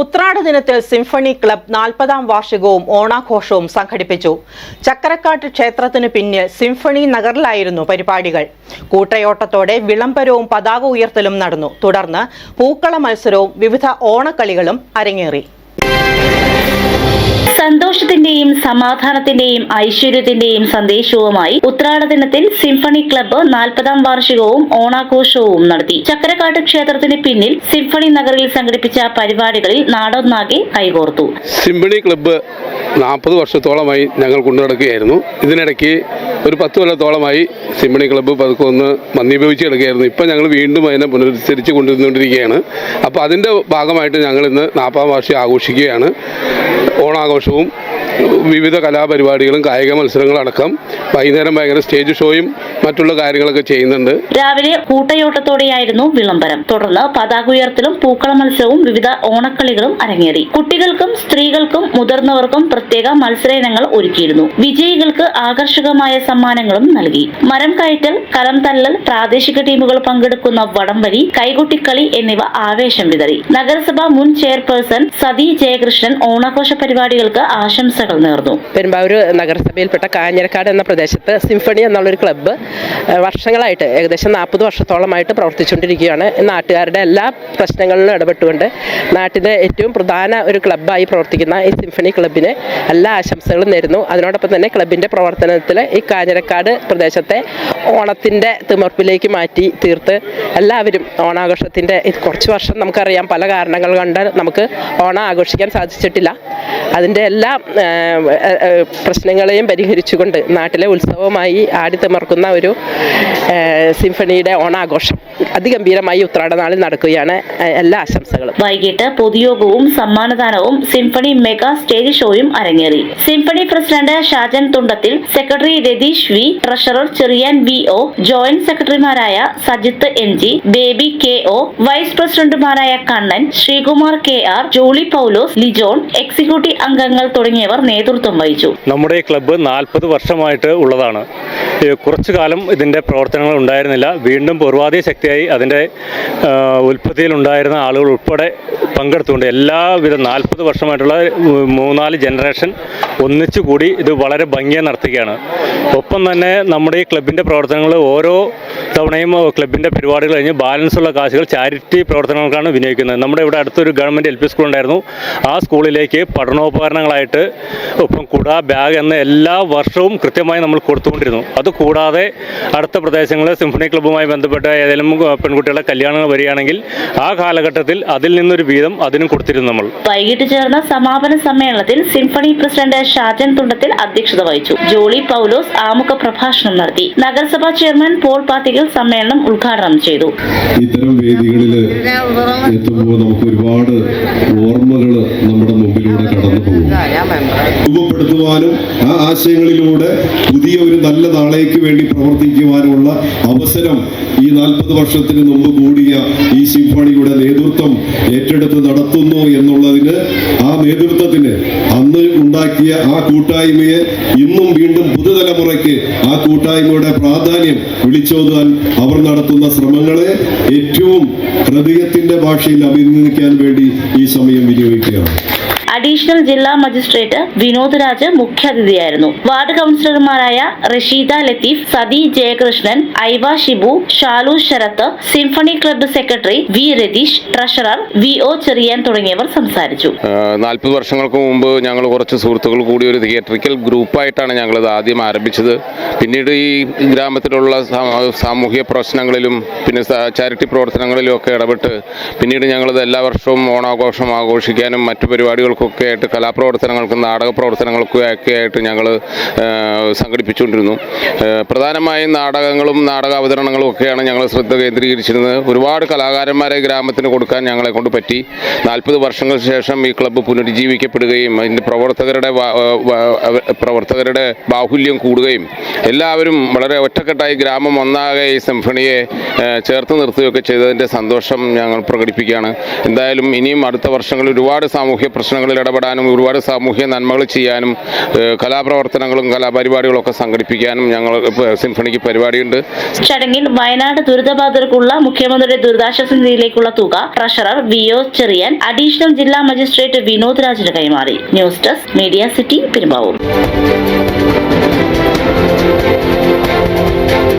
ഉത്രാട ദിനത്തിൽ symphony club നാൽപ്പതാം വാർഷികവും ഓണാഘോഷവും സംഘടിപ്പിച്ചു. ചക്കരക്കാട്ട് ക്ഷേത്രത്തിന് പിന്നിൽ സിംഫണി നഗറിലായിരുന്നു പരിപാടികൾ. കൂട്ടയോട്ടത്തോടെ വിളംബരവും പതാക ഉയർത്തലും നടന്നു. തുടർന്ന് പൂക്കള മത്സരവും വിവിധ ഓണക്കളികളും അരങ്ങേറി. സന്തോഷത്തിന്റെയും സമാധാനത്തിന്റെയും ഐശ്വര്യത്തിന്റെയും സന്ദേശവുമായി ഉത്രാട ദിനത്തിൽ സിംഫണി ക്ലബ്ബ് നാൽപ്പതാം വാർഷികവും ഓണാഘോഷവും നടത്തി. ചക്കരക്കാട്ട് ക്ഷേത്രത്തിന് പിന്നിൽ സിംഫണി നഗറിൽ സംഘടിപ്പിച്ച പരിപാടികളിൽ നാടൊന്നാകെ കൈകോർത്തു. സിംഫണി ക്ലബ്ബ് നാൽപ്പത് വർഷത്തോളമായി ഞങ്ങൾ കൊണ്ടു നടക്കുകയായിരുന്നു ഇതിനിടയ്ക്ക് ഒരു പത്ത് കൊല്ലത്തോളമായി സിംബണി ക്ലബ്ബ് പതുക്കെ ഒന്ന് മന്ദീഭവിച്ച് കിടക്കുകയായിരുന്നു. ഇപ്പം ഞങ്ങൾ വീണ്ടും അതിനെ പുനരുദ്ധരിച്ച് കൊണ്ടുവന്നുകൊണ്ടിരിക്കുകയാണ്. അപ്പോൾ അതിന്റെ ഭാഗമായിട്ട് ഞങ്ങൾ ഇന്ന് നാൽപ്പതാം വാർഷികം ആഘോഷിക്കുകയാണ്. ഓണാഘോഷവും വിവിധ കലാപരിപാടികളും കായിക മത്സരങ്ങളടക്കം വൈകുന്നേരം ഭയങ്കര സ്റ്റേജ് ഷോയും മറ്റുള്ള കാര്യങ്ങളൊക്കെ ചെയ്യുന്നുണ്ട്. രാവിലെ കൂട്ടയോട്ടത്തോടെയായിരുന്നു വിളംബരം. തുടർന്ന് പതാക ഉയർത്തലും പൂക്കള മത്സരവും വിവിധ ഓണക്കളികളും അരങ്ങേറി. കുട്ടികൾക്കും സ്ത്രീകൾക്കും മുതിർന്നവർക്കും പ്രത്യേക മത്സര ഇനങ്ങൾ ഒരുക്കിയിരുന്നു. വിജയികൾക്ക് ആകർഷകമായ സമ്മാനങ്ങളും നൽകി. മരം കയറ്റൽ കലം തല്ലൽ പ്രാദേശിക ടീമുകൾ പങ്കെടുക്കുന്ന വടംവലി കൈകൊട്ടിക്കളി എന്നിവ ആവേശം വിതറി. നഗരസഭ മുൻ ചെയർപേഴ്സൺ സതി ജയകൃഷ്ണൻ ഓണാഘോഷ പരിപാടികൾക്ക് ആശംസകൾ നേർന്നു. പെരുമ്പാവൂർ നഗരസഭയിൽപ്പെട്ട കാഞ്ഞിരക്കാട് എന്ന പ്രദേശത്ത് സിംഫണി എന്നുള്ളൊരു ക്ലബ്ബ് വർഷങ്ങളായിട്ട് ഏകദേശം നാൽപ്പത് വർഷത്തോളമായിട്ട് പ്രവർത്തിച്ചുകൊണ്ടിരിക്കുകയാണ്. നാട്ടുകാരുടെ എല്ലാ പ്രശ്നങ്ങളിലും ഇടപെട്ടുകൊണ്ട് നാട്ടിലെ ഏറ്റവും പ്രധാന ഒരു ക്ലബ്ബായി പ്രവർത്തിക്കുന്ന ഈ സിംഫണി ക്ലബിന് എല്ലാ ആശംസകളും നേരുന്നു. അതിനോടൊപ്പം തന്നെ ക്ലബിന്റെ പ്രവർത്തനത്തിൽ ഈ കാഞ്ഞിരക്കാട് പ്രദേശത്തെ ഓണത്തിന്റെ തിമർപ്പിലേക്ക് മാറ്റി തീർത്ത് എല്ലാവരും ഓണാഘോഷത്തിന്റെ കുറച്ച് വർഷം നമുക്കറിയാം. പല കാരണങ്ങൾ കൊണ്ട് നമുക്ക് ഓണം ആഘോഷിക്കാൻ സാധിച്ചിട്ടില്ല. അതിന്റെ എല്ലാ പ്രശ്നങ്ങളെയും പരിഹരിച്ചുകൊണ്ട് നാട്ടിലെ ഉത്സവമായി ആടിത്തിമർക്കുന്ന ഒരു ഏഹ്, സിംഫണിയുടെ ഓണാഘോഷം. അതിഗംഭീരമായി ഉത്രാടനാളിൽ നടക്കുകയാണ് എല്ലാ ആശംസകളും. വൈകിട്ട് പൊതുയോഗവും സമ്മാനദാനവും സിംഫണി മെഗാ സ്റ്റേജ് ഷോയും അരങ്ങേറി. Symphony president Shajan Thundathil secretary Ratheesh V treasurer Cheriyan V O joint സെക്രട്ടറിമാരായ Sajith N G Baby K O vice പ്രസിഡന്റുമാരായ Kannan Sreekumar K R Jolly Paulose Lijon executive അംഗങ്ങൾ തുടങ്ങിയവർ നേതൃത്വം വഹിച്ചു. നമ്മുടെ ക്ലബ്ബ് നാൽപ്പത് വർഷമായിട്ട് ഉള്ളതാണ്. കുറച്ചു കാലം ഇതിന്റെ പ്രവർത്തനങ്ങൾ ഉണ്ടായിരുന്നില്ല. വീണ്ടും പൂർവാധി ശക്തിയായി അതിന്റെ ഉൽപ്പത്തിയിലുണ്ടായിരുന്ന ആളുകൾ ഉൾപ്പെടെ പങ്കെടുത്തുകൊണ്ട് എല്ലാവിധ നാൽപ്പത് വർഷമായിട്ടുള്ള മൂന്നാൽ ജനറേഷൻ ഒന്നിച്ചു കൂടി ഇത് വളരെ ഭംഗിയായി നടത്തുകയാണ്. ഒപ്പം തന്നെ നമ്മുടെ ഈ ക്ലബിന്റെ പ്രവർത്തനങ്ങൾ ഓരോ തവണയും ക്ലബിന്റെ പരിപാടികൾ കഴിഞ്ഞ് ബാലൻസുള്ള കാശുകൾ ചാരിറ്റി പ്രവർത്തനങ്ങൾക്കാണ് വിനിയോഗിക്കുന്നത്. നമ്മുടെ ഇവിടെ അടുത്തൊരു ഗവൺമെന്റ് എൽ പി സ്കൂൾ ഉണ്ടായിരുന്നു. ആ സ്കൂളിലേക്ക് പഠനോപകരണങ്ങളായിട്ട് ഒപ്പം കുട ബാഗ് എന്ന എല്ലാ വർഷവും കൃത്യമായി നമ്മൾ കൊടുത്തുകൊണ്ടിരുന്നു. അതുകൂടാതെ അടുത്ത പ്രദേശങ്ങളിൽ സിംഫണി ക്ലബ്ബുമായി ബന്ധപ്പെട്ട ഏതെങ്കിലും പെൺകുട്ടികളുടെ കല്യാണങ്ങൾ വരികയാണെങ്കിൽ ആ കാലഘട്ടത്തിൽ അതിൽ നിന്നൊരു വീതം അതിനും കൊടുത്തിരുന്നു നമ്മൾ. വൈകിട്ട് ചേർന്ന സമാപന സമ്മേളനത്തിൽ സിംഫണി പ്രസിഡന്റ് ഷാജൻ തുണ്ടത്തിൽ അധ്യക്ഷത വഹിച്ചു. ജോളി പൗലോസ് ആമുഖ പ്രഭാഷണം നടത്തി. നഗരസഭാ ചെയർമാൻ പോൾ പാത്തികൽ സമ്മേളനം ഉദ്ഘാടനം ചെയ്തു. ഇത്തരം വേദികളിൽ എത്തുമ്പോൾ നമുക്ക് ഒരുപാട് ഓർമ്മകൾ നമ്മുടെ മുമ്പിലൂടെ കടന്നു പോകും. രൂപപ്പെടുത്തുവാനും ആ ആശയങ്ങളിലൂടെ പുതിയ ഒരു നല്ല നാളേക്ക് വേണ്ടി പ്രവർത്തിക്കുവാനുമുള്ള അവസരം ഈ നാൽപ്പത് വർഷത്തിന് മുമ്പ് കൂടിയ ഈ സിംഫണിയുടെ നേതൃത്വം ഏറ്റെടുത്ത് നടത്തുന്നു എന്നുള്ളതിന് ആ നേതൃത്വത്തിന് അന്ന് ഉണ്ടാക്കിയ ആ കൂട്ടായ്മയെ ഇന്നും വീണ്ടും പുതുതലമുറയ്ക്ക് ആ കൂട്ടായ്മയുടെ പ്രാധാന്യം വിളിച്ചോതാൻ അവർ നടത്തുന്ന ശ്രമങ്ങളെ ഏറ്റവും ഹൃദയത്തിന്റെ ഭാഷയിൽ അഭിനന്ദിക്കാൻ വേണ്ടി ഈ സമയം വിനിയോഗിക്കുകയാണ്. അഡീഷണൽ ജില്ലാ മജിസ്ട്രേറ്റ് വിനോദ് രാജ് മുഖ്യാതിഥിയായിരുന്നു. വാർഡ് കൗൺസിലർമാരായ Rasheeda Latheef Sathi Jayakrishnan Aiva Shibu Shalu Sarath Symphony club secretary V Ratheesh treasurer V O Cheriyan തുടങ്ങിയവർ സംസാരിച്ചു. നാൽപ്പത് വർഷങ്ങൾക്ക് മുമ്പ് ഞങ്ങൾ കുറച്ച് സുഹൃത്തുക്കൾ കൂടി ഒരു തിയേറ്ററിക്കൽ ഗ്രൂപ്പായിട്ടാണ് ഞങ്ങളിത് ആദ്യം ആരംഭിച്ചത്. പിന്നീട് ഈ ഗ്രാമത്തിലുള്ള സാമൂഹിക പ്രശ്നങ്ങളിലും പിന്നെ ചാരിറ്റി പ്രവർത്തനങ്ങളിലും ഒക്കെ ഇടപെട്ട് പിന്നീട് ഞങ്ങളിത് എല്ലാ വർഷവും ഓണാഘോഷം ആഘോഷിക്കാനും മറ്റു പരിപാടികൾക്കൊക്കെ ആയിട്ട് കലാപ്രവർത്തനങ്ങൾക്കും നാടക പ്രവർത്തനങ്ങൾക്കും ഒക്കെ ആയിട്ട് ഞങ്ങൾ സംഘടിപ്പിച്ചുകൊണ്ടിരുന്നു. പ്രധാനമായും നാടകങ്ങളും നാടക അവതരണങ്ങളും ഒക്കെയാണ് ഞങ്ങൾ ശ്രദ്ധ കേന്ദ്രീകരിച്ചിരുന്നത്. ഒരുപാട് കലാകാരന്മാരെ ഗ്രാമത്തിന് കൊടുക്കാൻ ഞങ്ങളെ കൊണ്ട് പറ്റി. നാൽപ്പത് വർഷങ്ങൾക്ക് ശേഷം ഈ ക്ലബ്ബ് പുനരുജ്ജീവിക്കപ്പെടുകയും അതിന്റെ പ്രവർത്തകരുടെ പ്രവർത്തകരുടെ ബാഹുല്യം കൂടുകയും എല്ലാവരും വളരെ ഒറ്റക്കെട്ടായി ഗ്രാമം ഒന്നാകെ ഈ സിംഫണിയെ ചേർത്ത് നിർത്തുകയൊക്കെ ചെയ്തതിന്റെ സന്തോഷം ഞങ്ങൾ പ്രകടിപ്പിക്കുകയാണ്. എന്തായാലും ഇനിയും അടുത്ത വർഷങ്ങളിൽ ഒരുപാട് സാമൂഹ്യ പ്രശ്നങ്ങൾ കാര്യങ്ങളിൽ ഇടപെടാനും ഒരുപാട് സാമൂഹ്യ നന്മകൾ ചെയ്യാനും കലാപ്രവർത്തനങ്ങളും കലാപരിപാടികളും ഒക്കെ സംഘടിപ്പിക്കാനും ഞങ്ങൾ സിംഫണിക്ക് പരിപാടിയുണ്ട്. ചടങ്ങിൽ വയനാട് ദുരിതബാധിതർക്കുള്ള മുഖ്യമന്ത്രിയുടെ ദുരിതാശ്വാസ നിധിയിലേക്കുള്ള തുക treasurer V O Cheriyan additional ജില്ലാ മജിസ്ട്രേറ്റ് വിനോദ് രാജിന് കൈമാറി. News desk media city Perumbavoor.